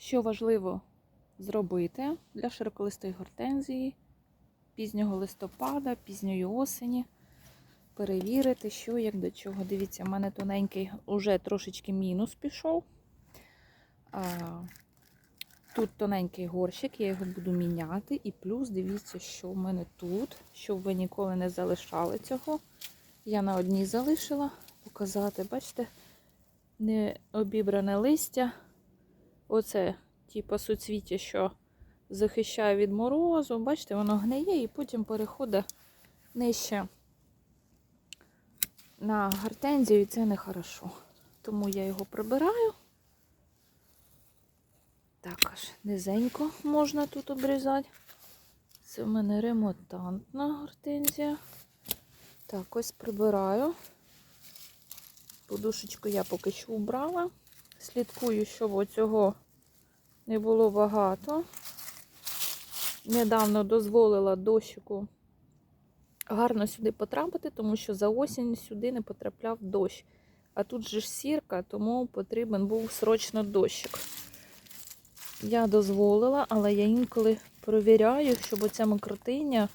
Що важливо зробити для широколистої гортензії пізнього листопада, пізньої осені. Перевірити, що як до чого. Дивіться, в мене тоненький уже трошечки мінус пішов. Тут тоненький горщик, я його буду міняти. І плюс дивіться, що в мене тут, щоб ви ніколи не залишали цього. Я на одній залишила показати, бачите, не обібране листя. Оце, типу, суцвіття, що захищає від морозу. Бачите, воно гниє і потім переходить нижче на гортензію, і це нехорошо. Тому я його прибираю. Також низенько можна тут обрізати. Це в мене ремонтантна гортензія. Так, ось прибираю. Подушечку я поки що убрала. Слідкую, щоб оцього не було багато. Недавно дозволила дощику гарно сюди потрапити, тому що за осінь сюди не потрапляв дощ. А тут же ж сірка, тому потрібен був срочно дощик. Я дозволила, але я інколи перевіряю, щоб оця мокротиня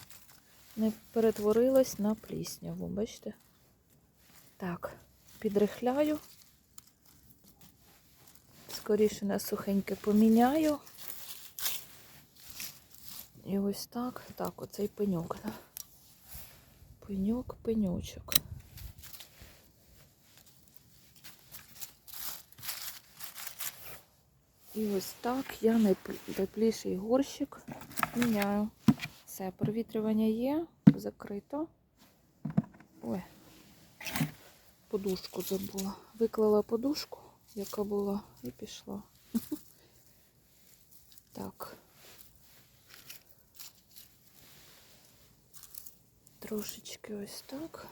не перетворилась на плісняву. Бачите? Так, підрихляю. Скоріше на сухеньке поміняю. І ось так. Так, оцей пеньок. Да? Пеньок, пеньочок. І ось так я найтепліший горщик міняю. Все, провітрювання є, закрито. Ой, подушку забула. Виклала подушку, яка була, і пішла. Так. Трошечки ось так.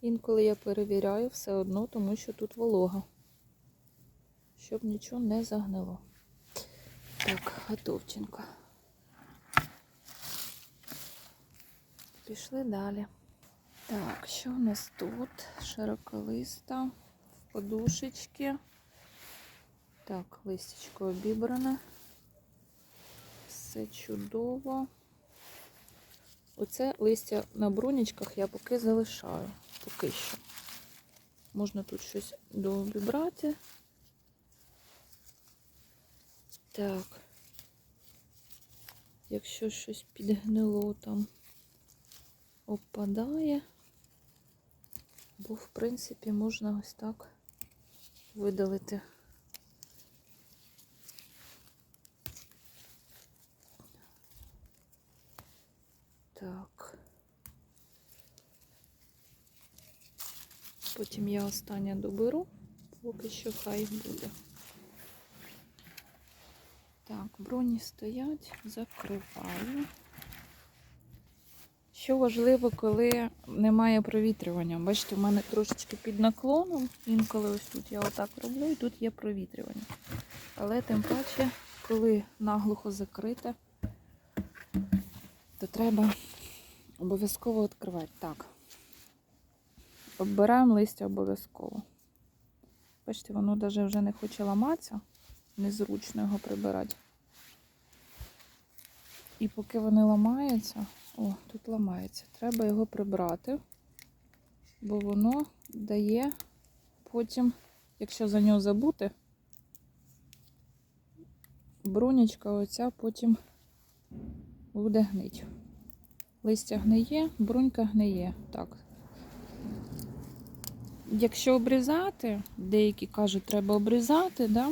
Інколи я перевіряю все одно, тому що тут волога. Щоб нічого не загнило. Так, готовченко. Пішли далі. Так, що у нас тут? Широколиста, подушечки. Так, листечко обібране. Все чудово. Оце листя на брунічках я поки залишаю. Поки що. Можна тут щось дообібрати. Так. Якщо щось підгнило там опадає, бо, в принципі, можна ось так видалити. Так. Потім я останнє доберу, поки що хай буде. Так, броні стоять, закриваю. Що важливо, коли немає провітрювання. Бачите, в мене трошечки під наклоном. Інколи ось тут я отак роблю, і тут є провітрювання. Але тим паче, коли наглухо закрите, то треба обов'язково відкривати. Так. Оббираємо листя обов'язково. Бачите, воно навіть вже не хоче ламатися незручно його прибирати. І поки вони ламаються, о, тут ламається, треба його прибрати, бо воно дає потім, якщо за нього забути, бронячка оця потім буде гнить. Листя гниє, брунька гниє. Так. Якщо обрізати, деякі кажуть, треба обрізати, да?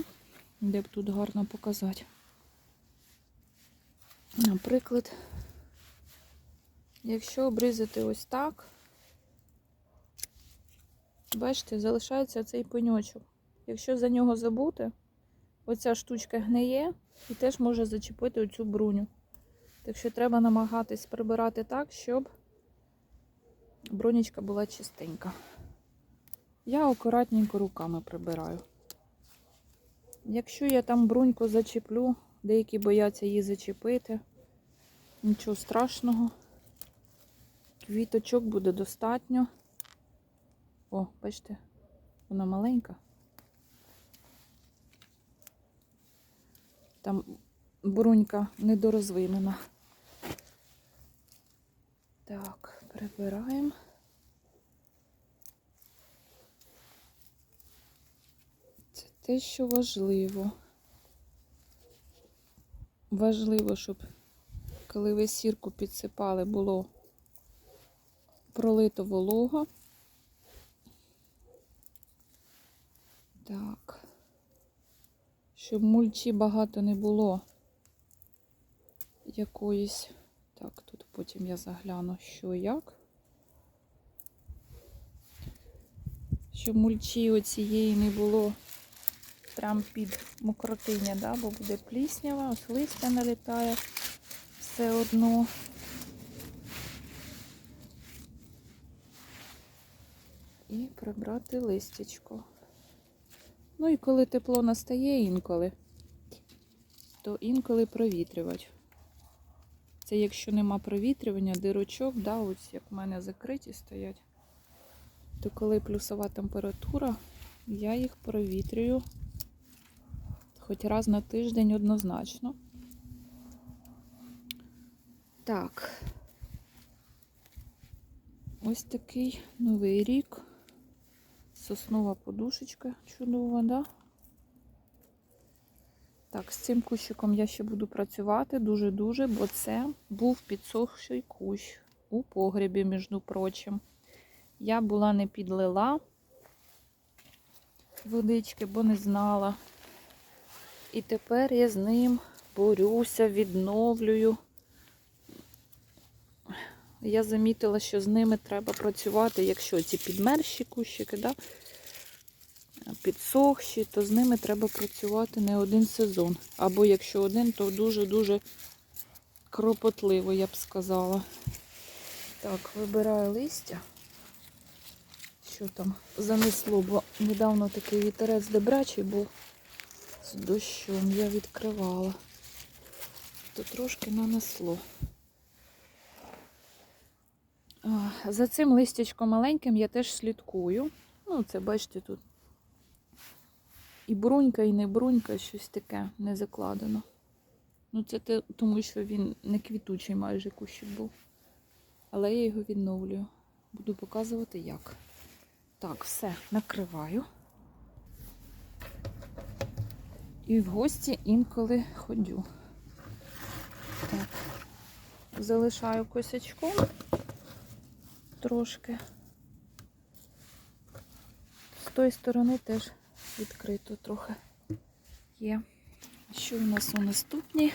де б тут гарно показати. Наприклад, якщо обрізати ось так, бачите, залишається цей пеньочок. Якщо за нього забути, оця штучка гниє і теж може зачепити оцю бруню. Так що треба намагатись прибирати так, щоб бронечка була чистенька. Я акуратненько руками прибираю. Якщо я там бруньку зачеплю, деякі бояться її зачепити, нічого страшного. Квіточок буде достатньо. О, бачите, вона маленька. Там брунька недорозвинена. Так, прибираємо. Це те, що важливо. Важливо, щоб коли ви сірку підсипали, було пролито волого. Так. Щоб мульчі багато не було якоїсь. Так, тут потім я загляну, що як. Щоб мульчі оцієї не було прям під мокротиня, да, бо буде пліснява, ось листя налітає все одно. І прибрати листячко. Ну і коли тепло настає інколи, то інколи провітрювати. Це якщо нема провітрювання, дирочок, да, ось як в мене закриті стоять, то коли плюсова температура, я їх провітрюю хоч раз на тиждень однозначно. Так. Ось такий новий рік. Соснова подушечка чудова, да? Так, з цим кущиком я ще буду працювати дуже-дуже, бо це був підсохший кущ у погребі, між прочим. Я була не підлила водички, бо не знала. І тепер я з ним борюся, відновлюю. Я замітила, що з ними треба працювати, якщо ці підмерші кущики, да, підсохші, то з ними треба працювати не один сезон. Або якщо один, то дуже-дуже кропотливо, я б сказала. Так, вибираю листя. Що там занесло, бо недавно такий вітерець добрячий був з дощом. Я відкривала. То трошки нанесло. За цим листячком маленьким я теж слідкую. Ну, це, бачите, тут і брунька, і не брунька, щось таке не закладено. Ну, це те, тому що він не квітучий майже кущик був. Але я його відновлюю. Буду показувати як. Так, все, накриваю. І в гості інколи ходю. Так, залишаю косячком трошки. З тої сторони теж відкрито трохи є. Що у нас у наступній?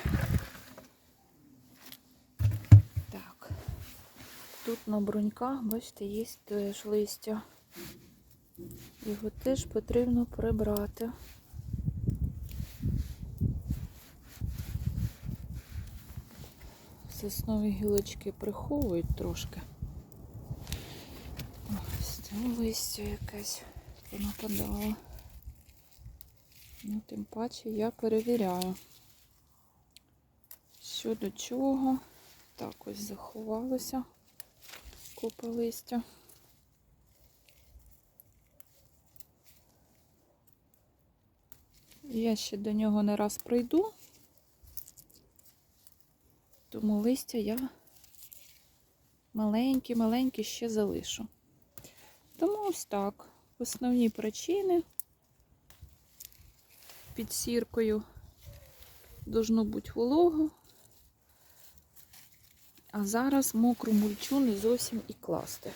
Так, тут на бруньках, бачите, є теж листя. Його теж потрібно прибрати. Соснові гілочки приховують трошки. Ось листя якесь понападало. Ну, тим паче я перевіряю, що до чого. Так ось заховалося купа листя. Я ще до нього не раз прийду, тому листя я маленькі-маленькі ще залишу. Тому ось так. Основні причини під сіркою должно бути волого. А зараз мокру мульчу не зовсім і класти.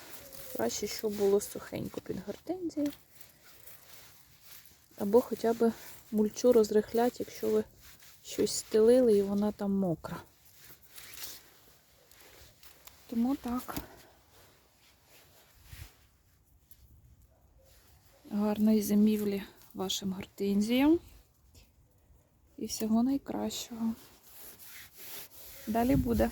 Краще, щоб було сухенько під гортензією. Або хоча б мульчу розрихлять, якщо ви щось стелили і вона там мокра. Тому так. Гарної зимівлі вашим гортензіям. І всього найкращого. Далі буде.